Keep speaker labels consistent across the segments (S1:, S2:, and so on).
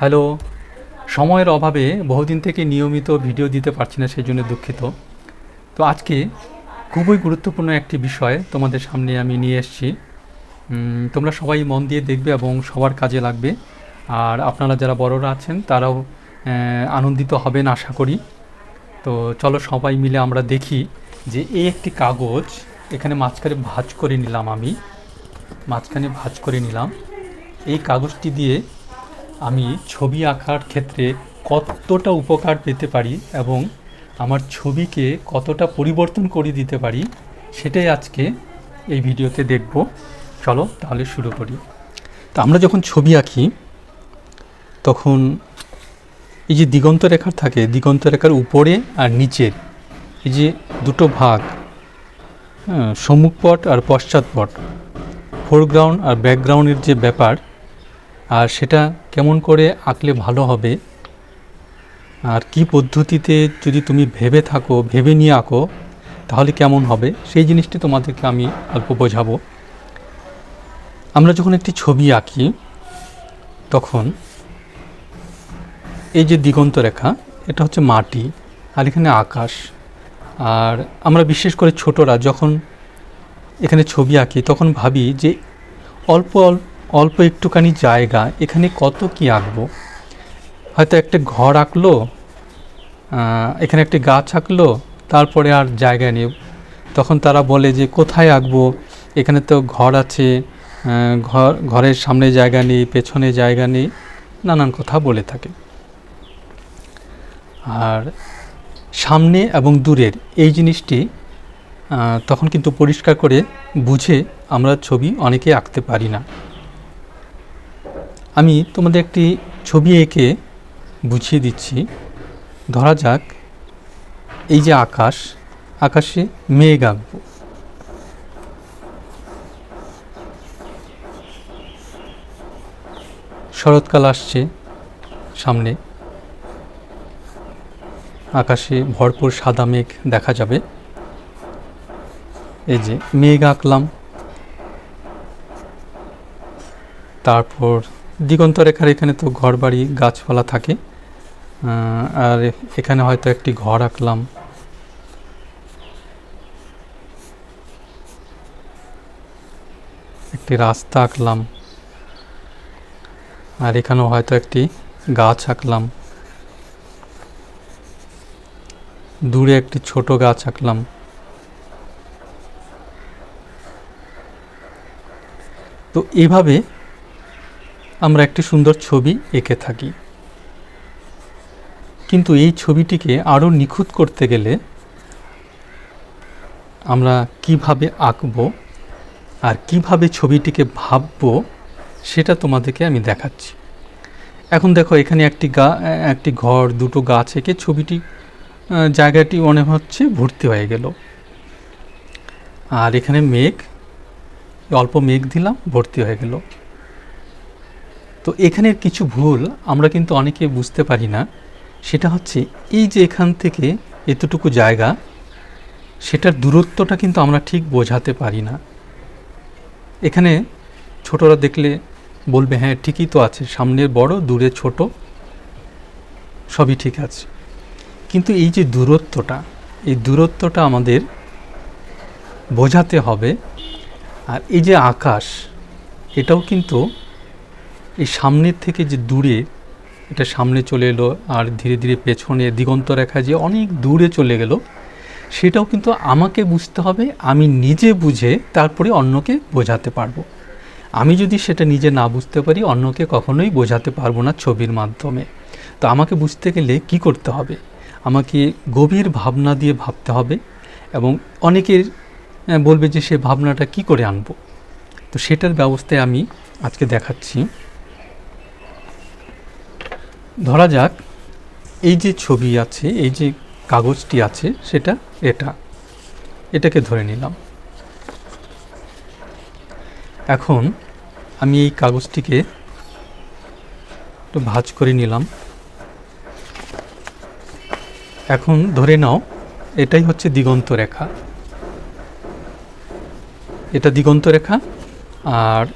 S1: Hello. সময়ের অভাবে বহুদিন থেকে নিয়মিত ভিডিও দিতে পারছি না, সেই জন্য দুঃখিত। তো আজকে খুবই গুরুত্বপূর্ণ একটি বিষয় তোমাদের সামনে আমি নিয়ে এসেছি। তোমরা সবাই মন দিয়ে দেখবে এবং সবার কাজে লাগবে। আর আপনারা যারা বড়রা আছেন, তারাও আনন্দিত হবেন আশা করি। তো চলো সবাই মিলে আমরা দেখি যে এই একটি কাগজ এখানে মাঝখানে ভাঁজ করে নিলাম আমি। মাঝখানে ভাঁজ করে নিলাম। এই কাগজটি দিয়ে আমি ছবি আঁকার ক্ষেত্রে কতটা উপকার পেতে পারি এবং আমার ছবিকে কতটা পরিবর্তন করে দিতে পারি, সেটাই আজকে এই ভিডিওতে দেখব। চলো তাহলে শুরু করি। তো আমরা যখন ছবি আঁকি, তখন এই যে দিগন্ত রেখার থাকে, দিগন্ত রেখার উপরে আর নিচের, এই যে দুটো ভাগ হ্যাঁ সম্মুখপট আর পশ্চাৎপট ফোরগ্রাউন্ড আর ব্যাকগ্রাউন্ডের যে ব্যাপার আর সেটা কেমন করে আঁকলে ভালো হবে? আর কি পদ্ধতিতে যদি তুমি ভেবে থাকো, ভেবে নিয়ে আঁকো, তাহলে কেমন হবে? সেই জিনিসটি তোমাদেরকে আমি অল্প বোঝাবো। আমরা যখন একটি ছবি আঁকি, তখন এই যে দিগন্ত রেখা, এটা হচ্ছে মাটি আর এখানে আকাশ। আর আমরা বিশেষ করে ছোটরা যখন এখানে ছবি আঁকি, তখন ভাবি যে অল্প অল্প অল্প একটুখানি জায়গা, এখানে কত কি আঁকবো? হয়তো একটা ঘর আঁকলো এখানে একটি গাছ আঁকলো, তারপরে আর জায়গা নেই। তখন তারা বলে যে, কোথায় আঁকবো? এখানে তো ঘর আছে ঘর, ঘরের সামনে জায়গা নেই, পেছনে জায়গা নেই। নানান কথা বলে থাকে। আর সামনে এবং দূরের এই জিনিসটি তখন কিন্তু পরিষ্কার করে বুঝে আমরা ছবি অনেকে আঁকতে পারি না। আমি তোমাদের একটি ছবি এঁকে বুঝিয়ে দিচ্ছি। ধরা যাক, এই যে আকাশ, আকাশে মেঘ আঁকবো। শরৎকাল আসছে সামনে। আকাশে ভরপুর সাদা মেঘ দেখা যাবে। এই যে মেঘ আঁকলাম। তারপর দিগন্ত রেখার এখানে তো ঘর বাড়ি গাছপালা থাকে। আর এখানে হয়তো একটি ঘর আঁকলাম। একটি রাস্তা আঁকলাম। আর এখানেও হয়তো একটি গাছ আঁকলাম। দূরে একটি ছোট গাছ আঁকলাম। তো এইভাবে আমরা একটি সুন্দর ছবি এঁকে থাকি। কিন্তু এই ছবিটিকে আরও নিখুঁত করতে গেলে আমরা কীভাবে আঁকবো আর কীভাবে ছবিটিকে ভাববো সেটা তোমাদেরকে আমি দেখাচ্ছি। এখন দেখো, এখানে একটি গা, একটি ঘর, দুটো গাছ এঁকে ছবিটি জায়গাটি মনে হচ্ছে ভর্তি হয়ে গেল। আর এখানে মেঘ, অল্প মেঘ দিলাম, ভর্তি হয়ে গেল। তো এখানের কিছু ভুল আমরা কিন্তু অনেকে বুঝতে পারি না। সেটা হচ্ছে এই যে এখান থেকে এতটুকু জায়গা, সেটার দূরত্বটা কিন্তু আমরা ঠিক বোঝাতে পারি না। এখানে ছোটরা দেখলে বলবে হ্যাঁ ঠিকই তো আছে, সামনের বড়, দূরে ছোট, সবই ঠিক আছে। কিন্তু এই যে দূরত্বটা, এই দূরত্বটা আমাদের বোঝাতে হবে। আর এই যে আকাশ, এটাও কিন্তু এই সামনের থেকে যে দূরে এটা সামনে চলে এলো আর ধীরে ধীরে পেছনে দিগন্ত রেখা যে অনেক দূরে চলে গেল, সেটাও কিন্তু আমাকে বুঝতে হবে, আমি নিজে বুঝে তারপরে অন্যকে বোঝাতে পারব। আমি যদি সেটা নিজে না বুঝতে পারি, অন্যকে কখনোই বোঝাতে পারব না ছবির মাধ্যমে। তো আমাকে বুঝতে গেলে কি করতে হবে? আমাকে গভীর ভাবনা দিয়ে ভাবতে হবে এবং অনেকের বলবে যে সে ভাবনাটা কি করে আনব? তো সেটার ব্যবস্থায় আমি আজকে দেখাচ্ছি। ধরা যাক, এই যে ছবি আছে, এই যে কাগজটি আছে, সেটা এটা। এটাকে ধরে নিলাম। এখন আমি এই কাগজটিকে একটু ভাঁজ করে নিলাম। এখন ধরে নাও, এটাই হচ্ছে দিগন্ত রেখা। এটা দিগন্ত রেখা, আর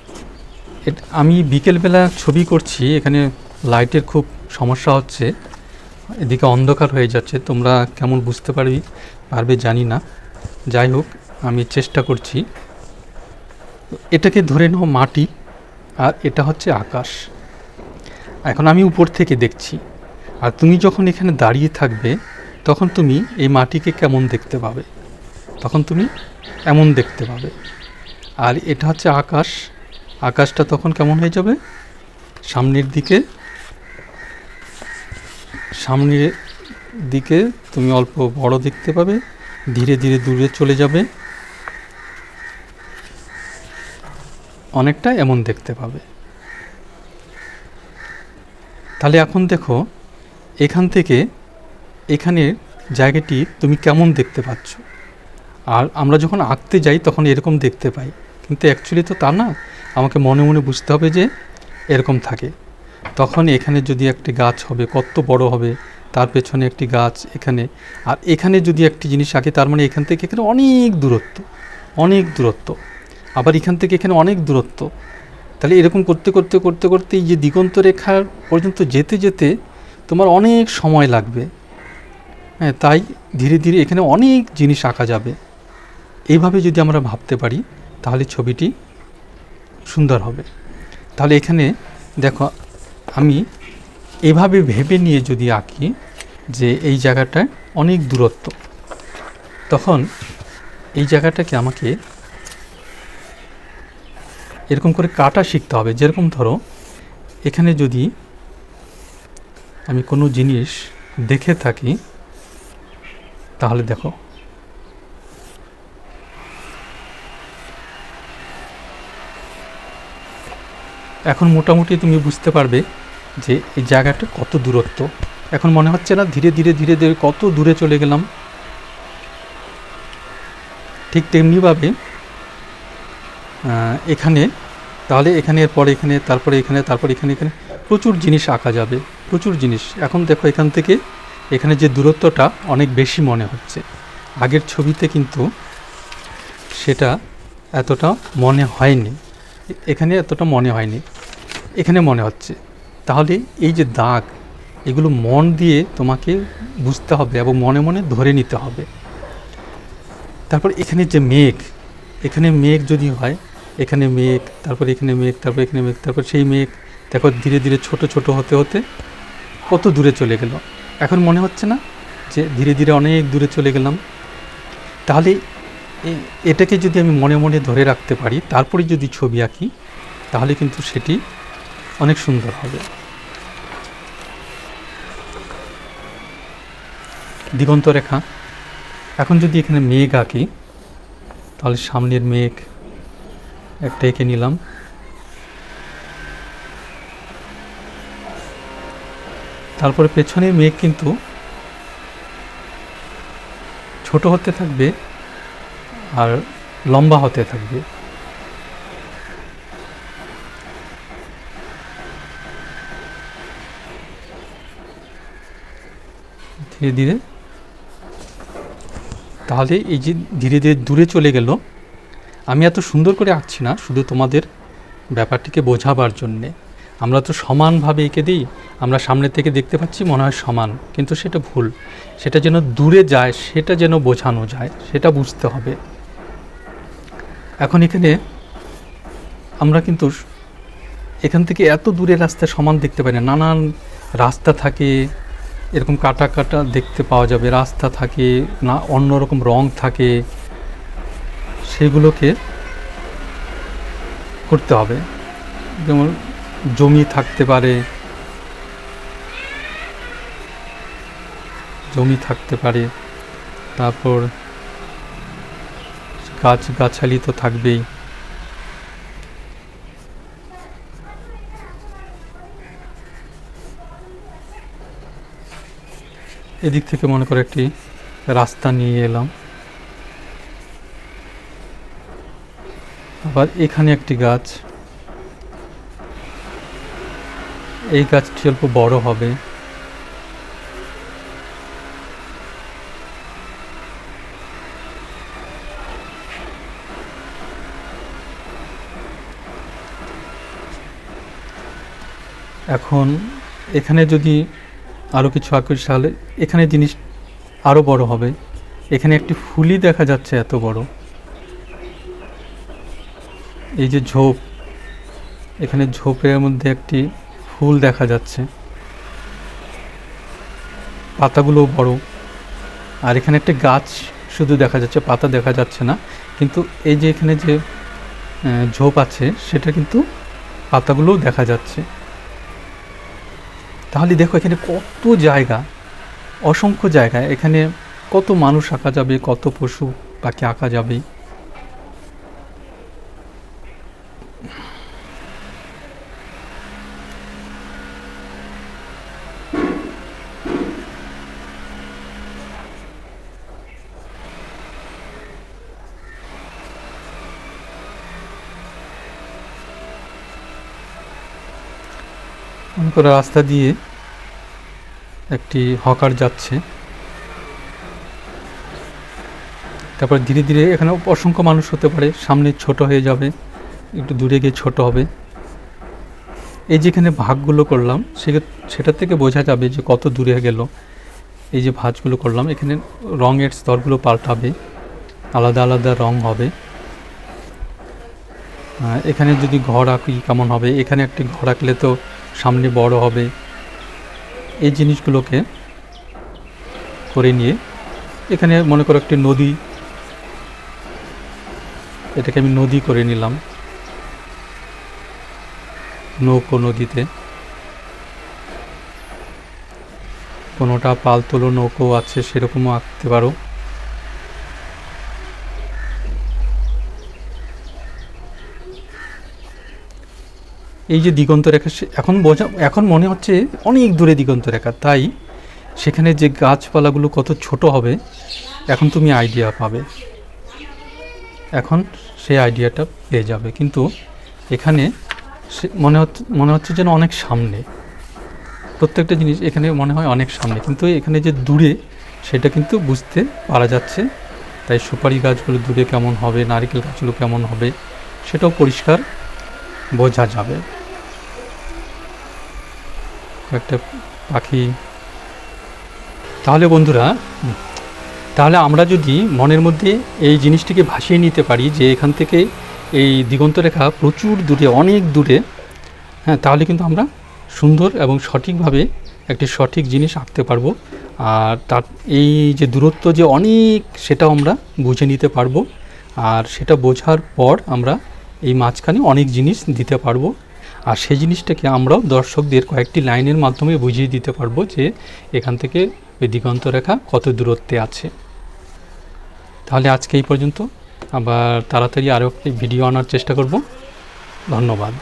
S1: আমি বিকেলবেলা ছবি করছি, এখানে লাইটের খুব সমস্যা হচ্ছে, এদিকে অন্ধকার হয়ে যাচ্ছে, তোমরা কেমন বুঝতে পারবি, পারবে জানি না। যাই হোক, আমি চেষ্টা করছি। এটাকে ধরে নাও মাটি, আর এটা হচ্ছে আকাশ। এখন আমি উপর থেকে দেখছি, আর তুমি যখন এখানে দাঁড়িয়ে থাকবে, তখন তুমি এই মাটিকে কেমন দেখতে পাবে? তখন তুমি এমন দেখতে পাবে। আর এটা হচ্ছে আকাশ। আকাশটা তখন কেমন হয়ে যাবে? সামনের দিকে সামনের দিকে তুমি অল্প বড় দেখতে পাবে, ধীরে ধীরে দূরে চলে যাবে। অনেকটা এমন দেখতে পাবে। তাহলে এখন দেখো, এখান থেকে এখানের জায়গাটি তুমি কেমন দেখতে পাচ্ছ? আর আমরা যখন আঁকতে যাই তখন এরকম দেখতে পাই। কিন্তু অ্যাকচুয়ালি তো তা না, আমাকে মনে মনে বুঝতে হবে যে এরকম থাকে। তখন এখানে যদি একটি গাছ হবে, কত বড় হবে, তার পেছনে একটি গাছ এখানে। আর এখানে যদি একটি জিনিস আঁকে, তার মানে এখান থেকে এখানে অনেক দূরত্ব অনেক দূরত্ব। আবার এখান থেকে এখানে অনেক দূরত্ব। তাহলে এরকম করতে করতে করতে করতে এই যে দিগন্ত রেখার পর্যন্ত যেতে যেতে তোমার অনেক সময় লাগবে। হ্যাঁ তাই ধীরে ধীরে এখানে অনেক জিনিস আঁকা যাবে। এইভাবে যদি আমরা ভাবতে পারি, তাহলে ছবিটি সুন্দর হবে। তাহলে এখানে দেখো আমি এভাবে ভেবে নিয়ে যদি আঁকি যে এই জায়গাটায় অনেক দূরত্ব, তখন এই জায়গাটাকে আমাকে এরকম করে কাটা শিখতে হবে। যেরকম ধরো, এখানে যদি আমি কোনো জিনিস দেখে থাকি, তাহলে দেখো এখন মোটামুটি তুমি বুঝতে পারবে যে এই জায়গাটা কত দূরত্ব। এখন মনে হচ্ছে না ধীরে ধীরে ধীরে ধীরে কত দূরে চলে গেলাম। ঠিক তেমনিভাবে এখানে, তাহলে এখানে, এরপরে এখানে, তারপরে এখানে তারপরে এখানে এখানে প্রচুর জিনিস আঁকা যাবে, প্রচুর জিনিস। এখন দেখো এখান থেকে এখানে যে দূরত্বটা অনেক বেশি মনে হচ্ছে। আগের ছবিতে কিন্তু সেটা এতটা মনে হয়নি। এখানে এতটা মনে হয়নি। এখানে মনে হচ্ছে। তাহলে এই যে দাগ, এগুলো মন দিয়ে তোমাকে বুঝতে হবে এবং মনে মনে ধরে নিতে হবে। তারপর এখানে যে মেঘ, এখানে মেঘ যদি হয়, এখানে মেঘ, তারপর এখানে মেঘ, তারপর এখানে মেঘ, তারপর সেই মেঘ, দেখো ধীরে ধীরে ছোট ছোট হতে হতে কত দূরে চলে গেল। এখন মনে হচ্ছে না যে ধীরে ধীরে অনেক দূরে চলে গেলাম? তাহলে এটাকে যদি আমি মনে মনে ধরে রাখতে পারি, তারপরে যদি ছবি আঁকি, তাহলে কিন্তু সেটি অনেক সুন্দর হবে। দিগন্ত রেখা, এখন যদি এখানে মেঘ আঁকি, তাহলে সামনের মেঘ একটা এঁকে নিলাম। তারপরে পেছনে মেঘ কিন্তু ছোট হতে থাকবে আর লম্বা হতে থাকবে। ধীরে ধীরে। তাহলে এই যে ধীরে ধীরে দূরে চলে গেল, আমি এত সুন্দর করে আঁকছি না, শুধু তোমাদের ব্যাপারটিকে বোঝাবার জন্যে। আমরা তো সমানভাবে এঁকে দিই, আমরা সামনে থেকে দেখতে পাচ্ছি মনে হয় সমান, কিন্তু সেটা ভুল। সেটা যেন দূরে যায়, সেটা যেন বোঝানো যায়, সেটা বুঝতে হবে। এখন এখানে আমরা কিন্তু এখান থেকে এত দূরে রাস্তা সমান দেখতে পাই না। নানান রাস্তা থাকে, এরকম কাটা কাটা দেখতে পাওয়া যাবে। রাস্তা থাকে, না অন্যরকম রং থাকে। সেগুলোকে করতে হবে। যেমন জমি থাকতে পারে। জমি থাকতে পারে। তারপর গাছ গাছালি তো থাকবেই। এদিক থেকে মনে করে একটি রাস্তা নিয়ে এলাম। আবার এখানে একটি গাছ। এই গাছটি অল্প বড় হবে। এখন এখানে যদি আরও কিছু আঁকিস তাহলে এখানে জিনিস আরও বড় হবে। এখানে একটি ফুলই দেখা যাচ্ছে এত বড়। এই যে ঝোপ, এখানে ঝোপের মধ্যে একটি ফুল দেখা যাচ্ছে। পাতাগুলোও বড়। আর এখানে একটা গাছ শুধু দেখা যাচ্ছে, পাতা দেখা যাচ্ছে না। কিন্তু এই যে এখানে যে ঝোপ আছে, সেটা কিন্তু পাতাগুলোও দেখা যাচ্ছে। তাহলে দেখো এখানে কত জায়গা, অসংখ্য জায়গায় এখানে কত মানুষ আঁকা যাবে, কত পশু পাখি আঁকা যাবে। মনে করো রাস্তা দিয়ে একটি হকার যাচ্ছে। তারপর ধীরে ধীরে এখানে অসংখ্য মানুষ হতে পারে, সামনে ছোট হয়ে যাবে, একটু দূরে গিয়ে ছোট হবে। এই যেখানে ভাগগুলো করলাম, সে- সেটা থেকে বোঝা যাবে যে কত দূরে গেল। এই যে ভাঁজগুলো করলাম, এখানে রঙের স্তরগুলো পাল্টাবে, আলাদা আলাদা রং হবে। এখানে যদি ঘর আঁকি কেমন হবে? এখানে একটি ঘর আঁকলে তো সামনে বড় হবে। এই জিনিসগুলোকে করে নিয়ে এখানে মনে করো একটি নদী। এটাকে আমি নদী করে নিলাম। নৌকো নদীতে। কোনোটা পালতোলো নৌকো আছে সেরকমও আঁকতে পারো। এই যে দিগন্ত রেখা এখন বোঝা, এখন মনে হচ্ছে অনেক দূরে দিগন্ত রেখা। তাই সেখানে যে গাছপালাগুলো কত ছোট হবে, এখন তুমি আইডিয়া পাবে। এখন সেই আইডিয়াটা পেয়ে যাবে। কিন্তু এখানে মনে হচ্ছে মনে হচ্ছে যেন অনেক সামনে। প্রত্যেকটা জিনিস এখানে মনে হয় অনেক সামনে। কিন্তু এখানে যে দূরে, সেটা কিন্তু বুঝতে পারা যাচ্ছে। তাই সুপারি গাছগুলো দূরে কেমন হবে, নারকেল গাছগুলো কেমন হবে, সেটাও পরিষ্কার বোঝা যাবে। একটা পাখি। তাহলে বন্ধুরা তাহলে আমরা যদি মনের মধ্যে এই জিনিসটিকে ভাসিয়ে নিতে পারি যে এখান থেকে এই দিগন্ত রেখা প্রচুর দূরে, অনেক দূরে হ্যাঁ তাহলে কিন্তু আমরা সুন্দর এবং সঠিকভাবে একটি সঠিক জিনিস আঁকতে পারব। আর তার, এই যে দূরত্ব যে অনেক, সেটাও আমরা বুঝে নিতে পারব। আর সেটা বোঝার পর আমরা এই মাঝখানে অনেক জিনিস দিতে পারব। আর সেই জিনিসটাকে আমরাও দর্শকদের কয়েকটি লাইনের মাধ্যমে বুঝিয়ে দিতে পারব যে এখান থেকে ওই দিগন্ত রেখা কত দূরত্বে আছে। তাহলে আজকে এই পর্যন্ত। আবার তাড়াতাড়ি আরও একটি ভিডিও আনার চেষ্টা করব। ধন্যবাদ।